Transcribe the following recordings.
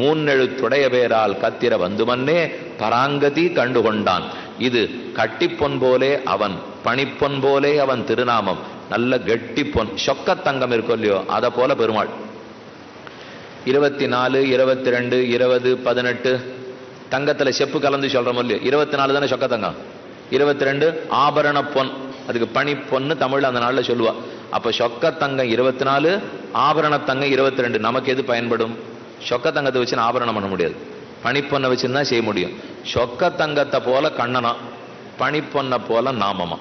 மூன்னெழுத்துடைய பேரால் கத்திர வந்துமன்னே பராங்கதி கண்டுகொண்டான். இது கட்டிப்பொன் போலே அவன் பணிப்பொன் போலே அவன் திருநாமம். நல்ல கெட்டி பொன் சொக்கத்தங்கம் இருக்கும் இல்லையோ அதை போல பெருமாள். இருபத்தி நாலு இருபத்தி ரெண்டு இருபது பதினெட்டு தங்கத்துல செப்பு கலந்து சொல்றோம் இல்லையோ இருபத்தி நாலு தானே சொக்கத்தங்கம் இருபத்தி ரெண்டு ஆபரண பொன் அதுக்கு பனிப்பொன்னு தமிழ் அந்த நாள்ல சொல்லுவா. அப்போ சொக்கத்தங்கம் இருபத்தி நாலு ஆபரணத்தங்கம் இருபத்தி ரெண்டு நமக்கு எது பயன்படும்? சொக்க தங்கத்தை வச்சு நான் ஆபரணம் பண்ண முடியாது. பனிப்பொண்ணை வச்சுன்னு தான் செய்ய முடியும். சொக்க தங்கத்தை போல கண்ணனா பனிப்பொண்ணை போல நாமமா.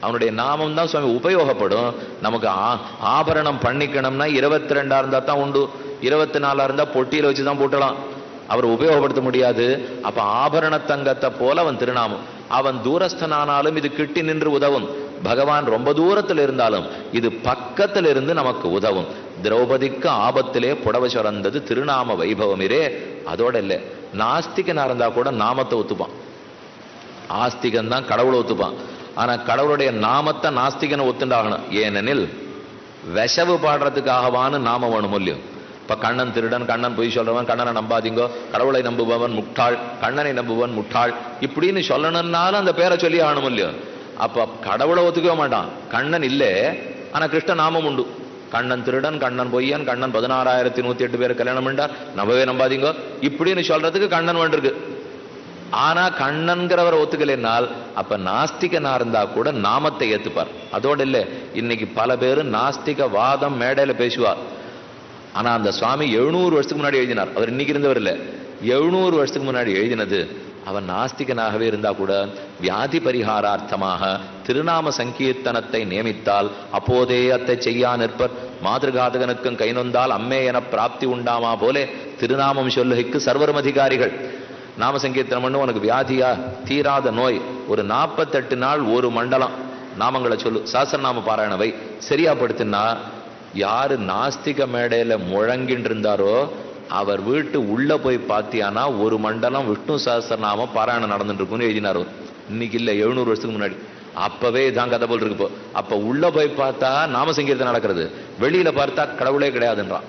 அவனுடைய நாமம் தான் சுவாமி உபயோகப்படும். நமக்கு ஆ- ஆபரணம் பண்ணிக்கணும்னா இருபத்தி ரெண்டா இருந்தா தான் உண்டு. இருபத்தி நாலா இருந்தா பொட்டியில வச்சு தான் போட்டலாம். அவர் உபயோகப்படுத்த முடியாது. அப்ப ஆபரண தங்கத்தை போல அவன் திருநாமம். அவன் தூரஸ்தனானாலும் இது கிட்டி நின்று உதவும். பகவான் ரொம்ப தூரத்தில் இருந்தாலும் இது பக்கத்தில் இருந்து நமக்கு உதவும். திரௌபதிக்கு ஆபத்திலே புடவை சுரந்தது திருநாம வைபவமிரே. அதோட இல்லை. நாஸ்திகனாக இருந்தால் கூட நாமத்தை ஒத்துப்பான். ஆஸ்திகன் தான் கடவுளை ஒத்துப்பான். ஆனால் கடவுளுடைய நாமத்தை நாஸ்திகனை ஒத்துண்டாகணும். ஏனெனில் விஷவு பாடுறதுக்காகவான்னு நாம வேணும் இல்லையோ. இப்போ கண்ணன் திருடன் கண்ணன் பொய் சொல்கிறவன் கண்ணனை நம்பாதீங்கோ. கடவுளை நம்புபவன் முட்டாள் கண்ணனை நம்புபவன் முட்டாள். இப்படின்னு சொல்லணும்னாலும் அந்த பேரை சொல்லி ஆகணும் இல்லையோ. அப்போ கடவுளை ஒத்துக்கவே மாட்டான். கண்ணன் இல்லை ஆனால் கிருஷ்ண நாமம் உண்டு. கண்ணன் திருடன் கண்ணன் பொய்யன் கண்ணன் பதினாறாயிரத்தி நூத்தி எட்டு பேர் கல்யாணம் பண்ணார் நம்பவே நம்பாதீங்க. இப்படின்னு சொல்றதுக்கு கண்ணன் வேண்டிருக்கு ஆனா கண்ணன்கிறவரை ஒத்துக்கலைனால் அப்ப நாஸ்திகனா இருந்தா கூட நாமத்தை ஏத்துப்பார். அதோட இல்லை இன்னைக்கு பல பேர் நாஸ்திக வாதம் மேடையில பேசுவார். ஆனா அந்த சுவாமி எழுநூறு வருஷத்துக்கு முன்னாடி எழுதினார். அவர் இன்னைக்கு இருந்தவர் இல்லை. எழுநூறு வருஷத்துக்கு முன்னாடி எழுதினது அவன் நாஸ்திகனாகவே இருந்தா கூட வியாதி பரிகாரார்த்தமாக திருநாம சங்கீர்த்தனத்தை நியமித்தால் அப்போதே அத்தை செய்யா நிற்பர். மாதிருகாதகனுக்கும் கை நொந்தால் அம்மே என பிராப்தி உண்டாமா போலே திருநாமம் சொல்லுகைக்கு சர்வரும் அதிகாரிகள் நாம சங்கீர்த்தனம் பண்ணு உனக்கு வியாதியா தீராத நோய். ஒரு நாற்பத்தெட்டு நாள் ஒரு மண்டலம். நாமங்களை சொல்லு சாஸ்திரநாம பாராயணவை சரியா படுத்தினா யாரு நாஸ்திக மேடையில முழங்கின்னு இருந்தாரோ அவர் வீட்டு உள்ள போய் பார்த்தியானா ஒரு மண்டலம் விஷ்ணு சஹஸ்ரநாம பாராயணம் நடந்துட்டு இருக்கும்னு எழுதினார். இன்னைக்கு இல்லை எழுநூறு வருஷத்துக்கு முன்னாடி. அப்பவே இதான் கதை போல் இருக்கு அப்போ அப்ப உள்ள போய் பார்த்தா நாம நடக்கிறது. வெளியில பார்த்தா கடவுளே கிடையாதுன்றான்.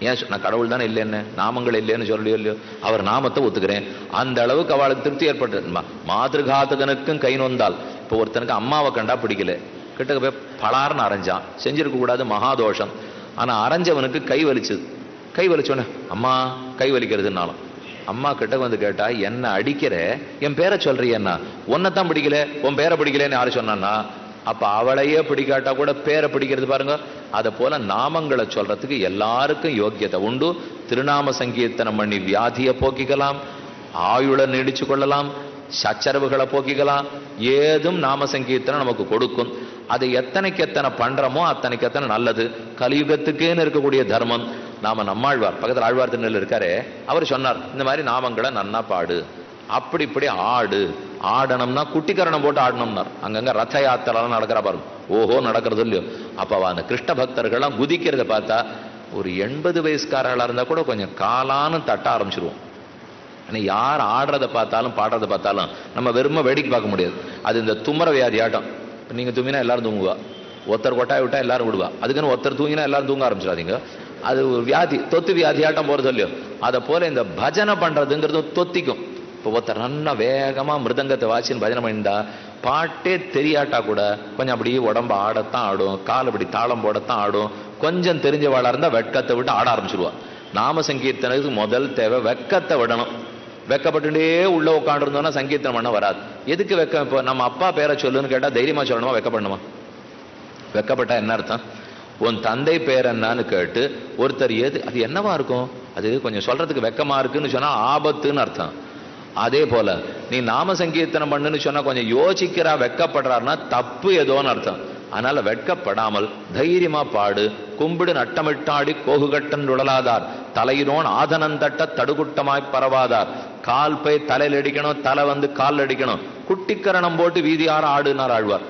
ஏன் நான் கடவுள் தானே இல்லைன்னு? நாமங்கள் இல்லைன்னு சொல்லலையோ இல்லையோ? அவர் நாமத்தை ஒத்துக்கிறேன். அந்த அளவுக்கு அவளுக்கு திருப்தி ஏற்பட்டு மா- கை நொந்தால் இப்போ ஒருத்தனுக்கு அம்மாவை கண்டா பிடிக்கல. கிட்டக்க போய் பலாருன்னு அரைஞ்சான். செஞ்சிருக்க கூடாது மகாதோஷம். ஆனா அரைஞ்சவனுக்கு கை வலிச்சது. கை வலிச்சோன்னே அம்மா கை வலிக்கிறதுனாலும் அம்மா கிட்ட வந்து கேட்டா என்ன அடிக்கிற? என் பேரை சொல்றியன்னா? உன்னைத்தான் பிடிக்கல உன் பேரை பிடிக்கலன்னு யாரு சொன்னான்னா? அப்ப அவளையே பிடிக்காட்டா கூட பேரை பிடிக்கிறது பாருங்க. அதை போல நாமங்களை சொல்றதுக்கு எல்லாருக்கும் யோக்கியத்தை உண்டு. திருநாம சங்கீர்த்தனம் பண்ணி வியாதியை போக்கிக்கலாம் ஆயுளை நீடிச்சு கொள்ளலாம் சச்சரவுகளை போக்கிக்கலாம். ஏதும் நாம சங்கீர்த்தனம் நமக்கு கொடுக்கும். அதை எத்தனைக்கு எத்தனை பண்றோமோ அத்தனைக்கு எத்தனை நல்லது. கலியுகத்துக்கேன்னு இருக்கக்கூடிய தர்மம். நாம நம்மாழ்வார் பக்கத்தில் ஆழ்வார் திருநெல் இருக்காரே அவர் சொன்னார் இந்த மாதிரி நாமங்களை நன்னா பாடு. அப்படி இப்படி ஆடு. ஆடணும்னா குட்டிக்கரணம் போட்டு ஆடணும்னார். அங்கங்க ரத யாத்திரெல்லாம் நடக்கிற பாருங்க. ஓஹோ நடக்கிறது இல்லையோ. அப்போ அந்த கிருஷ்ண பக்தர்கள்லாம் குதிக்கிறத பார்த்தா ஒரு எண்பது வயசுக்காரர்களாக இருந்தால் கூட கொஞ்சம் காலான்னு தட்ட ஆரம்பிச்சிருவோம். ஆனால் யார் ஆடுறத பார்த்தாலும் பாடுறத பார்த்தாலும் நம்ம வெறும வேடிக்கை பார்க்க முடியாது. அது இந்த தும்மர வியாதி ஆட்டம். இப்போ நீங்கள் தூங்கினா எல்லாரும் தூங்குவா. ஒருத்தர் கொட்டாய் விட்டா எல்லாரும் விடுவா. அதுக்குன்னு ஒருத்தர் தூங்கினா எல்லாரும் தூங்க ஆரம்பிச்சிடாதீங்க. அது ஒரு வியாதி தொத்து வியாதியாட்டம் போகிறது இல்லையோ அதை போல் இந்த பஜனை பண்ணுறதுங்கிறது தொத்திக்கும். இப்போ ஒருத்தர் நல்லா வேகமாக மிருதங்கத்தை வாசின்னு பஜனை பண்ணிட்டா பாட்டே தெரியாட்டா கூட கொஞ்சம் அப்படியே உடம்ப ஆடத்தான் ஆடும் கால் அப்படி தாளம் போடத்தான் ஆடும் கொஞ்சம் தெரிஞ்சவாளாக இருந்தால் வெட்கத்தை விட்டு ஆட ஆரம்பிச்சிருவா நாம சங்கீர்த்தனத்துக்கு முதல் தேவை வெக்கத்தை விடணும். வெக்கப்பட்டுட்டே உள்ளே உட்காந்துருந்தோம்னா சங்கீர்த்தனம் பண்ண வராது. எதுக்கு வெக்கம் இப்போ நம்ம அப்பா பேரை சொல்லுன்னு கேட்டால் தைரியமாக சொல்லணுமா? வெக்கப்படணுமா வெக்கப்பட்டா என்ன அர்த்தம்? உன் தந்தை பேர் என்னன்னு கேட்டு ஒருத்தர் எது அது என்னவா இருக்கும்? அது கொஞ்சம் சொல்றதுக்கு வெக்கமா இருக்குன்னு சொன்னா ஆபத்துன்னு அர்த்தம். அதே போல நீ நாம சங்கீர்த்தனம் பண்ணுன்னு சொன்னா கொஞ்சம் யோசிக்கிறா வெக்கப்படுறாருன்னா தப்பு ஏதோன்னு அர்த்தம். அதனால வெட்கப்படாமல் தைரியமா பாடு. கும்பிடு நட்டமிட்டாடி கோகுகட்டன் உடலாதார். தலையினோன் ஆதனந்தட்ட தடுகுட்டமாய் பரவாதார். கால் போய் தலையில் அடிக்கணும் தலை வந்து கால் அடிக்கணும். குட்டிக்கரணம் போட்டு வீதியார ஆடுனார் ஆழ்வார்.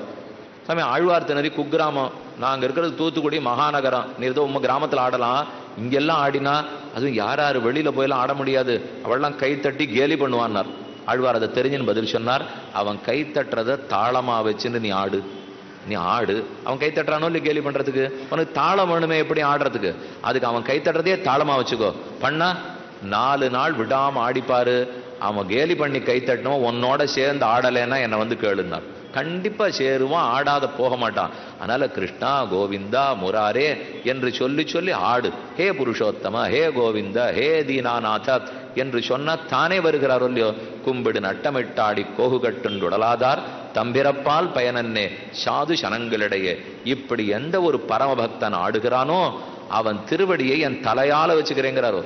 சாமி ஆழ்வார் திணறி குக்கிராமம். நாங்கள் இருக்கிறது தூத்துக்குடி மகாநகரம். நீ ஏதோ உங்கள் கிராமத்தில் ஆடலாம். இங்கெல்லாம் ஆடினா அதுவும் யார் யார் வெளியில் போயெல்லாம் ஆட முடியாது. அவள்லாம் கை தட்டி கேலி பண்ணுவான்னார். ஆழ்வார் அதை தெரிஞ்சுன்னு பதில் சொன்னார். அவன் கை தாளமாக தாளமா வச்சுன்னு நீ ஆடு. நீ ஆடு. அவன் கை தட்டுறானோ இல்லை கேலி பண்ணுறதுக்கு உனக்கு தாளம் வேணுமே எப்படி ஆடுறதுக்கு? அதுக்கு அவன் கை தட்டுறதே வச்சுக்கோ. பண்ணா நாலு நாள் விடாமல் ஆடிப்பாரு. அவன் கேலி பண்ணி கை தட்டணும் உன்னோட சேர்ந்து ஆடலைன்னா என்னை வந்து கேளுன்னார். கண்டிப்பா சேருவான் ஆடாத போக மாட்டான். அதனால கிருஷ்ணா கோவிந்தா முராரே என்று சொல்லி சொல்லி ஆடு. ஹே புருஷோத்தம ஹே கோவிந்தா ஹே தீனாநாத என்று சொன்ன தானே வருகிறார் இல்லையோ? கும்பிடு நட்டமிட்டாடி கோகு கட்டுண்டுடலாதார் தம்பிறப்பால் பயனன்னே? சாது சனங்களிடையே. இப்படி எந்த ஒரு பரமபக்தன் ஆடுகிறானோ அவன் திருவடியை என் தலையால வச்சுக்கிறேங்கிறாரோ?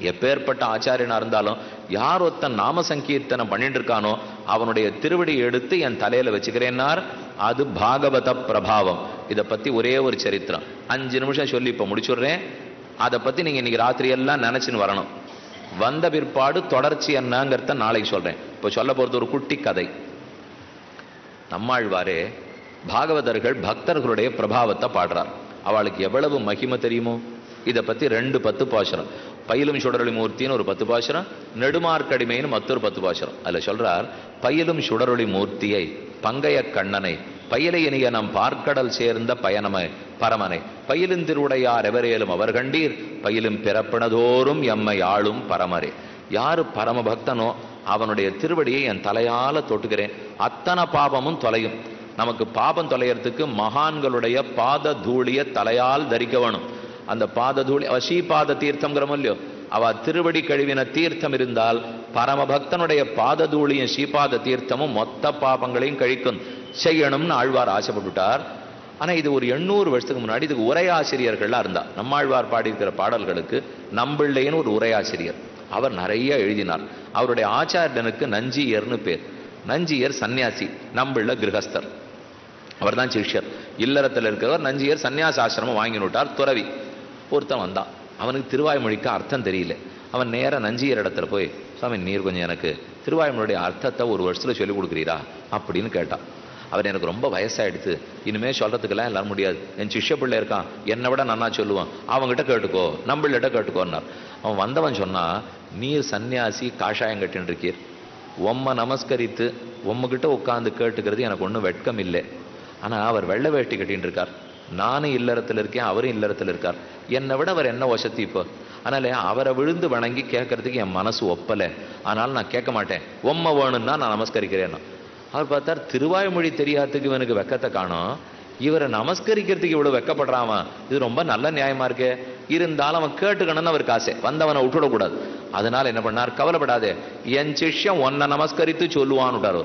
எப்பேற்பட்ட ஆச்சாரியனா இருந்தாலும் யார் ஒருத்தன் நாம சங்கீர்த்தனம் பண்ணிட்டு இருக்கானோ அவனுடைய திருவடி எடுத்து என் தலையில வச்சுக்கிறேன்னார். அது பாகவத பிரபாவம். இதை பத்தி ஒரே ஒரு சரித்திரம். அஞ்சு நிமிஷம் சொல்லி இப்ப முடிச்சுடுறேன். அதை பத்தி நீங்க இன்னைக்கு ராத்திரி எல்லாம் நினைச்சுன்னு வரணும். வந்த பிற்பாடு தொடர்ச்சி என்னங்கிறத நாளைக்கு சொல்றேன். இப்போ சொல்ல போறது ஒரு குட்டி கதை. நம்மாழ்வாரே பாகவதர்கள் பக்தர்களுடைய பிரபாவத்தை பாடுறார். அவளுக்கு எவ்வளவு மகிமை தெரியுமோ? இதை பத்தி ரெண்டு பத்து பாசுரம். பயிலும் சுடரொளி மூர்த்தின்னு ஒரு பத்து பாசுரம் நெடுமார்க்கடிமைன்னு மற்றொரு பத்து பாசுரம். அதில் சொல்கிறார் பயிலும் சுடரொளி மூர்த்தியை பங்கைய கண்ணனை பயிலையனிய நம் பார்க்கடல் சேர்ந்த பயணமை பரமனை. பயிலும் திருவுடையார் எவரேலும் அவர் கண்டீர் பயிலும் பிறப்பினதோறும் எம்மை ஆளும் பரமரே. யாரு பரம பக்தனோ அவனுடைய திருவடியை என் தலையால் தொட்டுக்கிறேன். அத்தனை பாபமும் தொலையும். நமக்கு பாபம் தொலையறதுக்கு மகான்களுடைய பாத தூளிய தலையால் தரிக்க வேணும். அந்த பாத தூளி அவ ஸ்ரீபாத தீர்த்தம்ங்கிறோம் இல்லையோ அவ திருவடி கழுவின தீர்த்தம் இருந்தால் பரமபக்தனுடைய பாத தூளியும் ஸ்ரீபாத தீர்த்தமும் மொத்த பாபங்களையும் கழிக்கும். செய்யணும்னு ஆழ்வார் ஆசைப்பட்டுட்டார். ஆனால் இது ஒரு எண்ணூறு வருஷத்துக்கு முன்னாடி இதுக்கு உரையாசிரியர்கள்லாம் இருந்தா. நம்மாழ்வார் பாடியிருக்கிற பாடல்களுக்கு நம்பிள்ளைன்னு ஒரு உரையாசிரியர். அவர் நிறைய எழுதினார். அவருடைய ஆச்சாரியனுக்கு நஞ்சியர்னு பேர். நஞ்சியர் சன்னியாசி நம்பிள்ள கிரகஸ்தர். அவர்தான் சிஷ்யர். இல்லறத்தில் இருக்கிறவர் நஞ்சியர் சன்னியாச ஆசிரமம் வாங்கி விட்டார் துறவி. ஒருத்தன் வந்தான். அவனுக்கு திருவாய்மொழிக்கு அர்த்தம் தெரியல. அவன் நேராக நஞ்சியர் இடத்துல போய் சாமி நீர் கொஞ்சம் எனக்கு திருவாய்மொழியுடைய அர்த்தத்தை ஒரு வருஷத்தில் சொல்லிக் கொடுக்குறீரா? அப்படின்னு கேட்டான். அவர் எனக்கு ரொம்ப வயசாயிடுத்து. இனிமேல் சொல்கிறதுக்கெல்லாம் எல்லாரும் முடியாது. என் சிஷ்ய பிள்ளை இருக்கான். என்னை விட நன்னா சொல்லுவான். அவங்ககிட்ட கேட்டுக்கோ. நம்மள்கிட்ட கேட்டுக்கோன்னார். அவன் வந்தவன் சொன்னால் நீர் சன்னியாசி காஷாயம் கட்டின்னு இருக்கீர் உம்மை நமஸ்கரித்து உம்மகிட்ட உட்காந்து கேட்டுக்கிறது எனக்கு ஒன்றும் வெட்கம் இல்லை ஆனால் அவர் வெள்ளை வேட்டி கட்டின்னு இருக்கார் நானும் இல்லறத்தில் இருக்கேன் அவரும் இல்லறத்தில் இருக்கார். என்னை விட அவர் என்ன வசதி இப்போ? அதனால அவரை விழுந்து வணங்கி கேட்கறதுக்கு என் மனசு ஒப்பலை. அதனால நான் கேட்க மாட்டேன். உம்மை வேணும்னா நான் நமஸ்கரிக்கிறேன் அவர் பார்த்தார் திருவாய்மொழி தெரியாததுக்கு இவனுக்கு வெக்கத்தை காணும். இவரை நமஸ்கரிக்கிறதுக்கு இவ்வளவு வெக்கப்படுறான் இது ரொம்ப நல்ல நியாயமா இருக்கே. இருந்தாலும் அவன் கேட்டுக்கணும்னு அவருக்கு ஆசை. வந்தவனை விட்டுடக்கூடாது. அதனால என்ன பண்ணார்? கவலைப்படாதே. என் சிஷ்யம் உன்னை நமஸ்கரித்து சொல்லுவான்னு விட்டார்.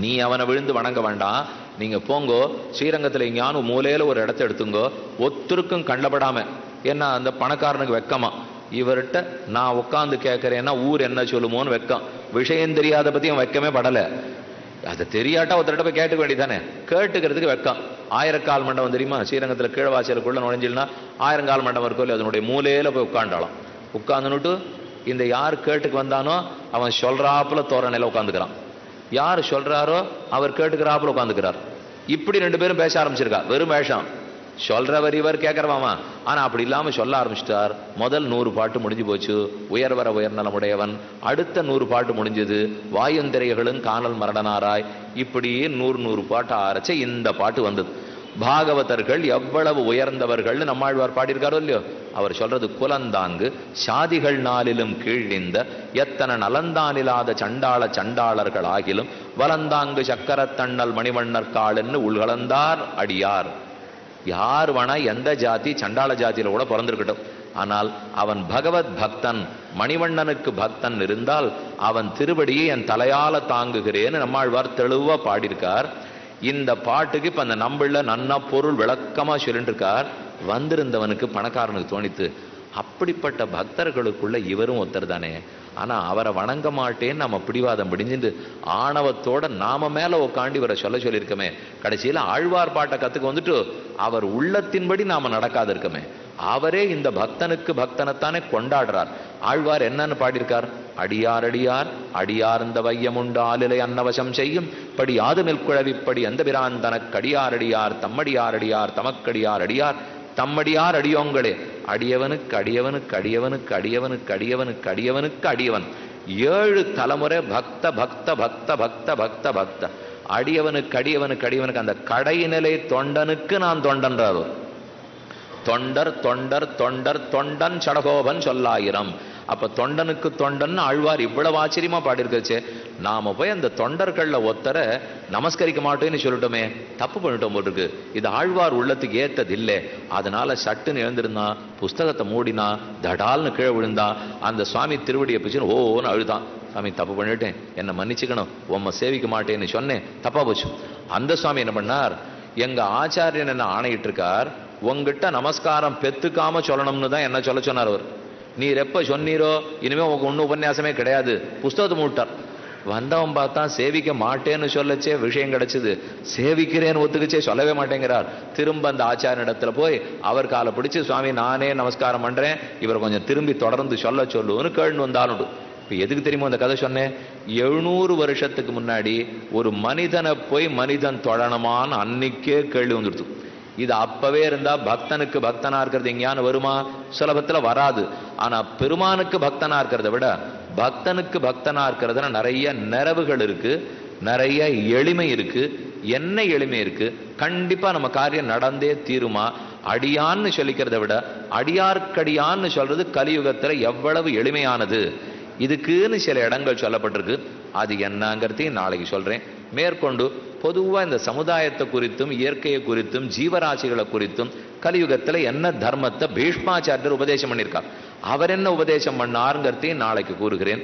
நீ அவனை விழுந்து வணங்க வேண்டாம். நீங்க போங்கோ ஸ்ரீரங்கத்துல எங்கேயானு மூலையில ஒரு இடத்த எடுத்துங்கோ ஒத்தருக்கும் கண்டப்படாம ஏன்னா அந்த பணக்காரனுக்கு வெக்கமா. இவர்கிட்ட நான் உட்காந்து கேட்கறேன்னா ஊர் என்ன சொல்லுமோன்னு வெக்கம். விஷயம் தெரியாத பற்றி அவன் வெக்கமே படல. அதை தெரியாட்டா ஒருத்தர்கிட்ட போய் கேட்டுக்க வேண்டியதானே கேட்டுக்கிறதுக்கு வெக்கம். ஆயிரக்கால் மண்டபம் தெரியுமா? ஸ்ரீரங்கத்துல கீழவாசலுக்குள்ள நுழைஞ்சில்னா ஆயிரங்கால் மண்டபம் இருக்கோ இல்லை அதனுடைய மூலையில போய் உட்காண்டாலும் உட்காந்துனுட்டு இந்த யார் கேட்டுக்கு வந்தானோ அவன் சொல்றாப்புல தோரணையில் உட்காந்துக்கிறான் யார் சொல்றாரோ அவர் கேட்டுக்கிறாப்புல உட்காந்துக்கிறார். இப்படி ரெண்டு பேரும் பேச ஆரம்பிச்சிருக்கா. வெறும் வேஷம். சொல்றவர் இவர் கேட்கறவாமா ஆனா அப்படி இல்லாம சொல்ல ஆரம்பிச்சிட்டார். முதல் நூறு பாட்டு முடிஞ்சு போச்சு. உயர்வர உயர்நலமுடையவன் அடுத்த நூறு பாட்டு முடிஞ்சது. வாயுந்திரைகளும் காணல் மரணனாராய் இப்படியே நூறு நூறு பாட்டு ஆரச்சு இந்த பாட்டு வந்தது. பாகவதர்கள் எவ்வளவு உயர்ந்தவர்கள்னு நம்மாழ்வார் பாடியிருக்காரோ இல்லையோ? அவர் சொல்றது குலந்தாங்கு. சாதிகள் நாளிலும் கீழிந்த எத்தனை நலந்தானில்லாத சண்டாள சண்டாளர்கள் ஆகிலும் வலந்தாங்கு சக்கரத்தண்ணல் மணிவண்ணர் காலுன்னு உள்கலந்தார் அடியார். யார் வேணா எந்த ஜாதி? சண்டாள ஜாதியில கூட பிறந்திருக்கட்டும். ஆனால் அவன் பகவத் பக்தன் மணிவண்ணனுக்கு பக்தன் இருந்தால் அவன் திருவடியை என் தலையால தாங்குகிறேன்னு நம்மாழ்வார் தெளிவா பாடியிருக்கார். இந்த பாட்டுக்கு இப்ப அந்த நம்பிள்ள நன்னா பொருள் விளக்கமா சொல்லிட்டு இருக்கார் வந்திருந்தவனுக்கு பணக்காரனுக்கு தோணித்து அப்படிப்பட்ட பக்தர்களுக்குள்ள இவரும் ஒருத்தர் தானே. ஆனா அவரை வணங்க மாட்டேன்னு நம்ம பிடிவாதம் பிடிஞ்சிட்டு ஆணவத்தோட நாம மேல உட்காந்து இவரை சொல்ல சொல்லியிருக்கமே. கடைசியில ஆழ்வார் பாட்டை கத்துக்க வந்துட்டு அவர் உள்ளத்தின்படி நாம நடக்காது இருக்கமே அவரே இந்த பக்தனுக்கு பக்தனைத்தானே கொண்டாடுறார். ஆழ்வார் என்னன்னு பாடியிருக்கார்? அடியார் அடியார் அடியார் இந்த அன்னவசம் செய்யும். படி யாது நிற்குழவிப்படி அந்த பிரான் தனக்கு அடியார் தம்மடியார் அடியார் தமக்கடியார் அடியார் தம்மடியார் அடியோங்களே. அடியவனுக்கு அடியவனுக்கு அடியவனுக்கு அடியவனுக்கு அடியவனுக்கு அடியவனுக்கு அடியவன். ஏழு தலைமுறை பக்த பக்த பக்த பக்த பக்த பக்த. அடியவனுக்கு அடியவனுக்கு அடியவனுக்கு அந்த கடைநிலை தொண்டனுக்கு நான் தொண்டன்றாரோ தொண்டர் தொண்டர் தொண்டர் தொண்டன் சடகோபன் சொல்லாயிரம். அப்ப தொண்டனுக்கு தொண்டன் ஆழ்வார் இவ்வளவு ஆச்சரியமா பாடியிருக்கச்சு. நாம போய் அந்த தொண்டர்கள்ல ஒத்தரை நமஸ்கரிக்க மாட்டேன்னு சொல்லட்டோமே தப்பு பண்ணிட்டோம் போட்டிருக்கு. இது ஆழ்வார் உள்ளத்துக்கு ஏத்தது இல்லை அதனால சட்டுன்னு எழுந்திருந்தா புஸ்தகத்தை மூடினா தடால்னு கீழே விழுந்தா அந்த சுவாமி திருவடியை பிடிச்சுன்னு ஓன்னு அழுதான். சாமி தப்பு பண்ணிட்டேன். என்னை மன்னிச்சுக்கணும். உம்மை சேவிக்க மாட்டேன்னு சொன்னேன். தப்பா போச்சு. அந்த சுவாமி என்ன பண்ணார்? எங்க ஆச்சாரியன் என்ன ஆணையிட்டு இருக்கார் உங்ககிட்ட நமஸ்காரம் பெத்துக்காம சொல்லணும்னு தான் என்ன சொல்ல சொன்னார் அவர். நீர் எப்ப சொன்னீரோ? இனிமே உங்களுக்கு ஒன்றும் உபன்யாசமே கிடையாது. புஸ்தகத்தை மூட்டார் வந்தவன் பார்த்தா சேவிக்க மாட்டேன்னு சொல்லச்சே விஷயம் கிடைச்சது. சேவிக்கிறேன்னு ஒத்துக்கிச்சே சொல்லவே மாட்டேங்கிறார். திரும்ப அந்த ஆச்சாரியனிடத்துல போய் அவர் காலை பிடிச்சு சுவாமி நானே நமஸ்காரம் பண்றேன். இவர் கொஞ்சம் திரும்பி தொடர்ந்து சொல்ல சொல்லுன்னு கேள்னு வந்தாலும் இப்போ எதுக்கு தெரியுமோ அந்த கதை சொன்னேன்? எழுநூறு வருஷத்துக்கு முன்னாடி ஒரு மனிதனை போய் மனிதன் தொடணுமான்னு அன்னைக்கே கேள்வி வந்துடுது. இது அப்பவே இருந்தா பக்தனுக்கு பக்தனா இருக்கிறது எங்கேயானு வருமா? சுலபத்துல வராது. ஆனா பெருமானுக்கு பக்தனா இருக்கிறத விட பக்தனுக்கு பக்தனா இருக்கிறதுல நிறைய நிறவுகள் இருக்கு. நிறைய எளிமை இருக்கு. என்ன எளிமை இருக்கு? கண்டிப்பா நம்ம காரியம் நடந்தே தீருமா? அடியான்னு சொல்லிக்கிறத விட அடியார்க்கடியான்னு சொல்றது கலியுகத்துல எவ்வளவு எளிமையானது. இதுக்குன்னு சில இடங்கள் சொல்லப்பட்டிருக்கு. அது என்னங்கிறதையும் நாளைக்கு சொல்றேன். மேற்கொண்டு பொதுவா இந்த சமுதாயத்தை குறித்தும் இயற்கையை குறித்தும் ஜீவராசிகளை குறித்தும் கலியுகத்துல என்ன தர்மத்தை பீஷ்மாச்சாரியர் உபதேசம் பண்ணியிருக்கார். அவர் என்ன உபதேசம் பண்ணாருங்கிறதையும் நாளைக்கு கூறுகிறேன்.